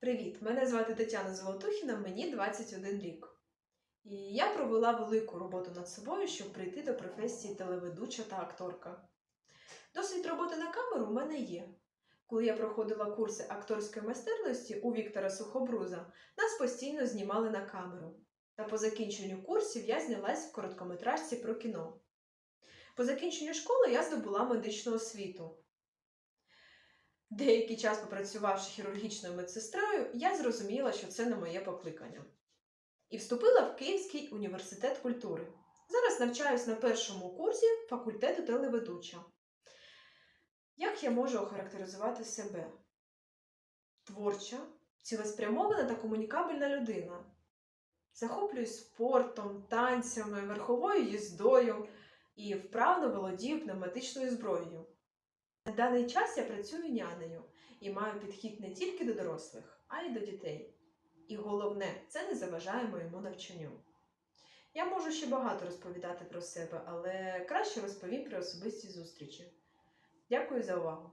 Привіт! Мене звати Тетяна Золотухіна, мені 21 рік. І я провела велику роботу над собою, щоб прийти до професії телеведуча та акторка. Досвід роботи на камеру в мене є. Коли я проходила курси акторської майстерності у Віктора Сухобруза, нас постійно знімали на камеру. Та по закінченню курсів я знялась в короткометражці про кіно. По закінченню школи я здобула медичну освіту. Деякий час попрацювавши хірургічною медсестрою, я зрозуміла, що це не моє покликання. І вступила в Київський університет культури. Зараз навчаюсь на першому курсі факультету телеведуча. Як я можу охарактеризувати себе? Творча, цілеспрямована та комунікабельна людина. Захоплююсь спортом, танцями, верховою їздою і вправно володію пневматичною зброєю. На даний час я працюю нянею і маю підхід не тільки до дорослих, а й до дітей. І головне, це не заважає моєму навчанню. Я можу ще багато розповідати про себе, але краще розповім при особистій зустрічі. Дякую за увагу!